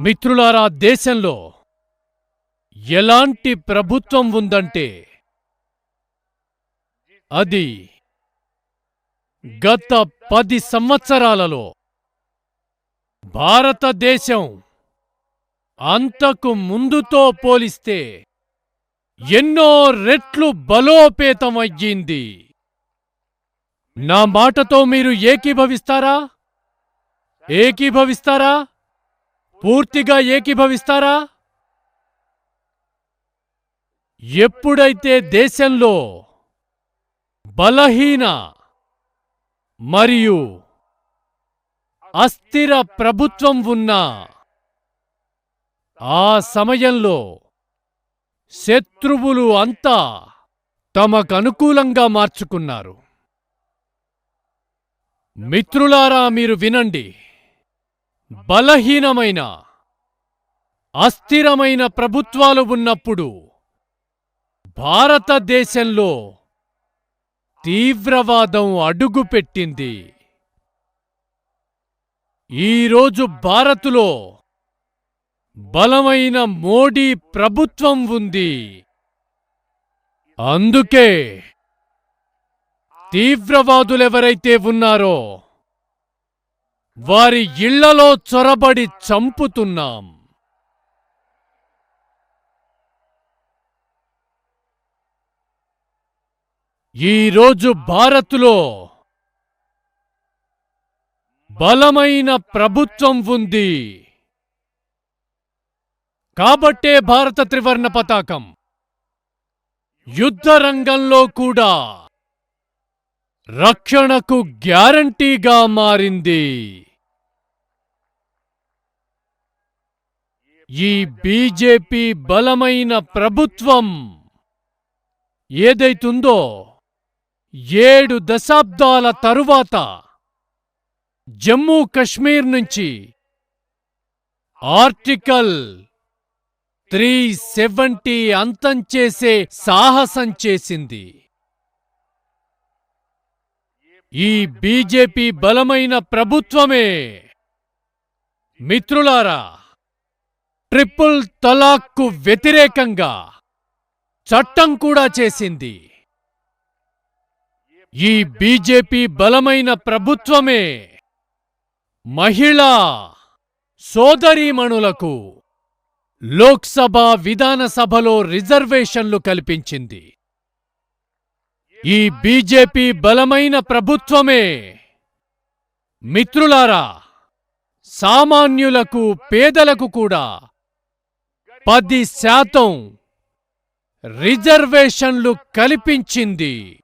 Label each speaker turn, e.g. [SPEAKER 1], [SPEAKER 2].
[SPEAKER 1] మిత్రులారా దేశంలో ఎలాంటి ప్రభుత్వం ఉందంటే అది గత పది సంవత్సరాలలో భారతదేశం అంతకు ముందుతో పోలిస్తే ఎన్నో రెట్లు బలోపేతమయ్యింది. నా మాటతో మీరు ఏకీభవిస్తారా? ఏకీభవిస్తారా? పూర్తిగా ఏకీభవిస్తారా? ఎప్పుడైతే దేశంలో బలహీన మరియు అస్థిర ప్రభుత్వం ఉన్నా ఆ సమయంలో శత్రువులు అంతా తమకనుకూలంగా మార్చుకున్నారు. మిత్రులారా మీరు వినండి. బలహీనమైన అస్థిరమైన ప్రభుత్వాలు ఉన్నప్పుడు భారతదేశంలో తీవ్రవాదం అడుగుపెట్టింది. ఈరోజు భారతులో బలమైన మోడీ ప్రభుత్వం ఉంది. అందుకే తీవ్రవాదులెవరైతే ఉన్నారో వారి ఇళ్ళలో చొరబడి చంపుతున్నాం. ఈరోజు భారత్లో బలమైన ప్రభుత్వం ఉంది. కాబట్టే భారత త్రివర్ణ పతాకం యుద్ధ రంగంలో కూడా రక్షణకు గ్యారంటీగా మారింది. ఈ బీజేపీ బలమైన ప్రభుత్వం ఏదైతుందో ఏడు దశాబ్దాల తరువాత జమ్మూ కశ్మీర్ నుంచి ఆర్టికల్ త్రీ సెవెంటీ అంతం చేసే సాహసం చేసింది. ఈ బీజేపీ బలమైన ప్రభుత్వమే. మిత్రులారా ట్రిపుల్ తలాక్కు వ్యతిరేకంగా చట్టం కూడా చేసింది. ఈ బీజేపీ బలమైన ప్రభుత్వమే మహిళా సోదరీమణులకు లోక్సభ విధానసభలో రిజర్వేషన్లు కల్పించింది. ఈ బీజేపీ బలమైన ప్రభుత్వమే మిత్రులారా సామాన్యులకు పేదలకు కూడా పది శాతం రిజర్వేషన్లు కల్పించింది.